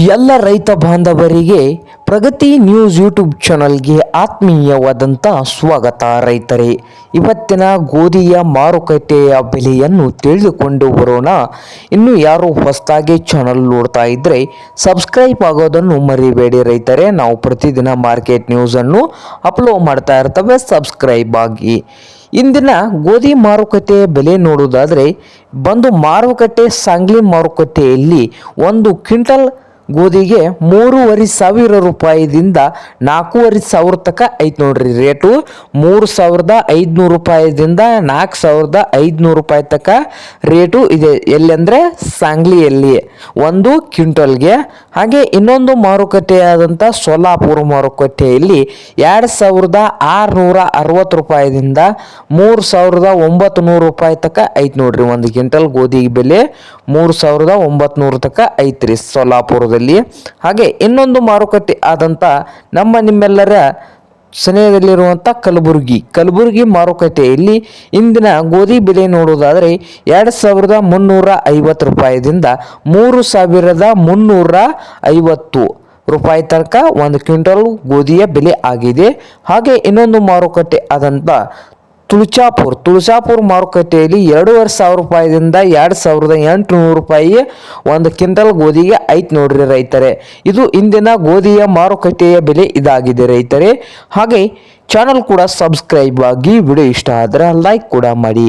ಎಲ್ಲ ರೈತ ಬಾಂಧವರಿಗೆ ಪ್ರಗತಿ ನ್ಯೂಸ್ ಯೂಟ್ಯೂಬ್ ಚಾನಲ್ಗೆ ಆತ್ಮೀಯವಾದಂಥ ಸ್ವಾಗತ ರೈತರೇ. ಇವತ್ತಿನ ಗೋಧಿಯ ಮಾರುಕಟ್ಟೆಯ ಬೆಲೆಯನ್ನು ತಿಳಿದುಕೊಂಡು ಬರೋಣ. ಇನ್ನು ಯಾರು ಹೊಸದಾಗಿ ಚಾನಲ್ ನೋಡ್ತಾ ಇದ್ದರೆ ಸಬ್ಸ್ಕ್ರೈಬ್ ಆಗೋದನ್ನು ಮರಿಬೇಡಿ ರೈತರೇ. ನಾವು ಪ್ರತಿದಿನ ಮಾರ್ಕೆಟ್ ನ್ಯೂಸನ್ನು ಅಪ್ಲೋಡ್ ಮಾಡ್ತಾ ಇರ್ತವೆ. ಸಬ್ಸ್ಕ್ರೈಬ್ ಆಗಿ. ಇಂದಿನ ಗೋಧಿ ಮಾರುಕಟ್ಟೆಯ ಬೆಲೆ ನೋಡುವುದಾದರೆ, ಬಂದು ಮಾರುಕಟ್ಟೆ, ಸಾಂಗ್ಲಿ ಮಾರುಕಟ್ಟೆಯಲ್ಲಿ ಒಂದು ಕ್ವಿಂಟಲ್ ಗೋಧಿಗೆ ಮೂರುವರೆ ಸಾವಿರ ರೂಪಾಯಿದಿಂದ ನಾಲ್ಕೂವರೆ ಸಾವಿರ ತನಕ ಐತೆ ನೋಡ್ರಿ ರೇಟು. ಮೂರು ಸಾವಿರದ ಐದುನೂರು ರೂಪಾಯಿದಿಂದ ನಾಲ್ಕು ಸಾವಿರದ ಐದುನೂರು ರೂಪಾಯಿ ತನಕ ರೇಟು ಇದೆ. ಎಲ್ಲೆಂದರೆ ಸಾಂಗ್ಲಿಯಲ್ಲಿ. ಒಂದು ಕ್ವಿಂಟಲ್ಗೆ. ಹಾಗೆ ಇನ್ನೊಂದು ಮಾರುಕಟ್ಟೆಯಾದಂಥ ಸೊಲ್ಲಾಪುರ ಮಾರುಕಟ್ಟೆಯಲ್ಲಿ ಎರಡು ಸಾವಿರದ ಆರುನೂರ ಅರವತ್ತು ರೂಪಾಯಿದಿಂದ ಮೂರು ಸಾವಿರದ ಒಂಬತ್ತು ನೂರು ರೂಪಾಯಿ ತನಕ ಐತೆ ನೋಡ್ರಿ ಒಂದು ಕ್ವಿಂಟಲ್ ಗೋಧಿ ಬೆಲೆ. ಮೂರು ಸಾವಿರದ ಒಂಬತ್ತು ನೂರು ತನಕ ಐತ್ರಿ ಸೊಲ್ಲಾಪುರದಲ್ಲಿ ಹಾಗೆ ಇನ್ನೊಂದು ಮಾರುಕಟ್ಟೆ ಆದಂಥ ನಮ್ಮ ನಿಮ್ಮೆಲ್ಲರ ಸನಿಹದಲ್ಲಿರುವಂಥ ಕಲಬುರಗಿ. ಕಲಬುರಗಿ ಮಾರುಕಟ್ಟೆಯಲ್ಲಿ ಇಂದಿನ ಗೋಧಿ ಬೆಲೆ ನೋಡುವುದಾದರೆ ಎರಡು ಸಾವಿರದ ಮುನ್ನೂರ ಐವತ್ತು ರೂಪಾಯಿದಿಂದ ಮೂರು ಸಾವಿರದ ಮುನ್ನೂರ ಐವತ್ತು ರೂಪಾಯಿ ತನಕ ಒಂದು ಕ್ವಿಂಟಲ್ ಗೋಧಿಯ ಬೆಲೆ ಆಗಿದೆ. ಹಾಗೆ ಇನ್ನೊಂದು ಮಾರುಕಟ್ಟೆ ಆದಂಥ ತುಳಚಾಪುರ್. ತುಳಜಾಪುರ್ ಮಾರುಕಟ್ಟೆಯಲ್ಲಿ ಎರಡೂವರೆ ಸಾವಿರ ರೂಪಾಯಿದಿಂದ ಎರಡು ಸಾವಿರದ ಎಂಟುನೂರು ರೂಪಾಯಿ ಒಂದು ಕ್ವಿಂಟಲ್ ಗೋಧಿಗೆ ಐತೆ ನೋಡ್ರಿ ರೈತರೆ. ಇದು ಇಂದಿನ ಗೋಧಿಯ ಮಾರುಕಟ್ಟೆಯ ಬೆಲೆ ಇದಾಗಿದೆ ರೈತರೆ. ಹಾಗೆ, ಚಾನಲ್ ಕೂಡ ಸಬ್ಸ್ಕ್ರೈಬ್ ಆಗಿ ವಿಡಿಯೋ ಇಷ್ಟ ಆದರೆ ಲೈಕ್ ಕೂಡ ಮಾಡಿ.